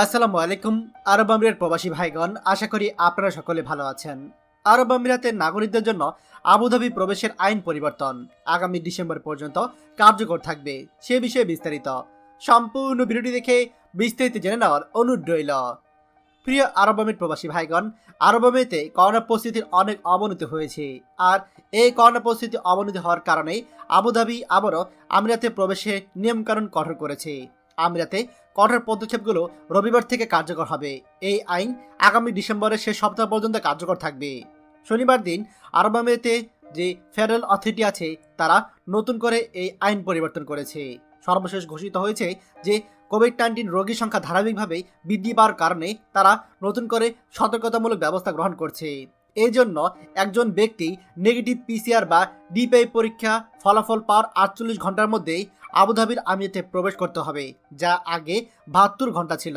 আসসালামু আলাইকুম, আরব আমিরের প্রবাসী ভাইগণ, আশা করি আপনারা সকলে ভালো আছেন। আরব আমিরাতের নাগরিকদের জন্য আবুধাবি প্রবেশের আইন পরিবর্তন আগামী ডিসেম্বর পর্যন্ত কার্যকর থাকবে, সে বিষয়ে বিস্তারিত। সম্পূর্ণ ভিডিওটি দেখে বিস্তারিত জেনে নেওয়ার অনুরোধ রইল। প্রিয় আরব আমির প্রবাসী ভাইগণ, আরব আমিরাতে করোনা পরিস্থিতির অনেক অবনতি হয়েছে আর এই করোনা পরিস্থিতি অবনতি হওয়ার কারণেই আবুধাবি আবারও আমিরাতে প্রবেশের নিয়মকানুন কঠোর করেছে। আমিরাতে কঠোর পদক্ষেপগুলো রবিবার থেকে কার্যকর হবে। এই আইন আগামী ডিসেম্বরের শেষ সপ্তাহ পর্যন্ত কার্যকর থাকবে। শনিবার দিন আরব আমিরাতে যে ফেডারেল অথরিটি আছে, তারা নতুন করে এই আইন পরিবর্তন করেছে। সর্বশেষ ঘোষিত হয়েছে যে কোভিড নাইন্টিন রোগীর সংখ্যা ধারাবাহিকভাবে বৃদ্ধি পাওয়ার কারণে তারা নতুন করে সতর্কতামূলক ব্যবস্থা গ্রহণ করছে। এই জন্য একজন ব্যক্তি নেগেটিভ পিসিআর বা ডিপিআই পরীক্ষা ফলাফল পাওয়ার আটচল্লিশ ঘণ্টার মধ্যেই আবুধাবির আমিরাতে প্রবেশ করতে হবে, যা আগে বাহাত্তর ঘণ্টা ছিল।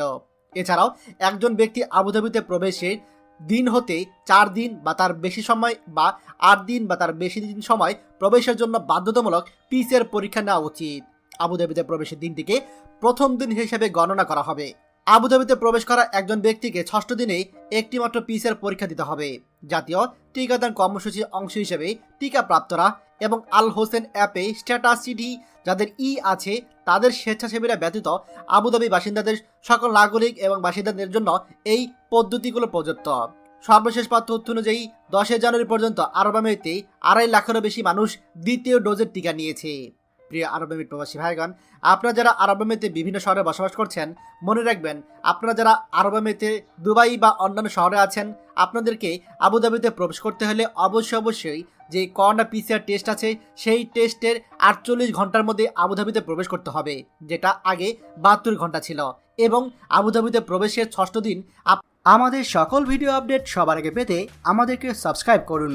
এছাড়াও একজন ব্যক্তি আবুধাবিতে প্রবেশের দিন হতে চার দিন বা তার বেশি সময় বা আট দিন বা তার বেশি দিন সময় প্রবেশের জন্য বাধ্যতামূলক পিসিআর পরীক্ষা নেওয়া উচিত। আবুধাবিতে প্রবেশের দিনটিকে প্রথম দিন হিসেবে গণনা করা হবে। আবুধাবিতে প্রবেশ করা একজন ব্যক্তিকে ষষ্ঠ দিনেই একটি মাত্র পিসিআর পরীক্ষা দিতে হবে। জাতীয় টিকাদান কর্মসূচির অংশ হিসেবে টিকা প্রাপ্তরা এবং আল হোসেন অ্যাপে স্ট্যাটাস সিটি যাদের ই আছে, তাদের স্বেচ্ছাসেবীরা ব্যতীত আবুধাবি বাসিন্দাদের সকল নাগরিক এবং বাসিন্দাদের জন্য এই পদ্ধতিগুলো প্রযুক্ত সর্বশেষ পাত্র তথ্য অনুযায়ী দশই জানুয়ারি পর্যন্ত আরব আমিরাতে আড়াই লাখেরও বেশি মানুষ দ্বিতীয় ডোজের টিকা নিয়েছে। প্রিয় আরব প্রবাসী ভাইগণ, আপনারা যারা আরব বিভিন্ন শহরে বসবাস করছেন, মনে রাখবেন, আপনারা যারা আরব দুবাই বা অন্যান্য শহরে আছেন, আপনাদেরকে আবুধাবিতে প্রবেশ করতে হলে অবশ্যই অবশ্যই যে করোনা পিসিআর টেস্ট আছে, সেই টেস্টের আটচল্লিশ ঘণ্টার মধ্যে আবুধাবিতে প্রবেশ করতে হবে, যেটা আগে বাহাত্তর ঘণ্টা ছিল। এবং আবুধাবিতে প্রবেশের ষষ্ঠ দিন আমাদের সকল ভিডিও আপডেট সবার আগে পেতে আমাদেরকে সাবস্ক্রাইব করুন।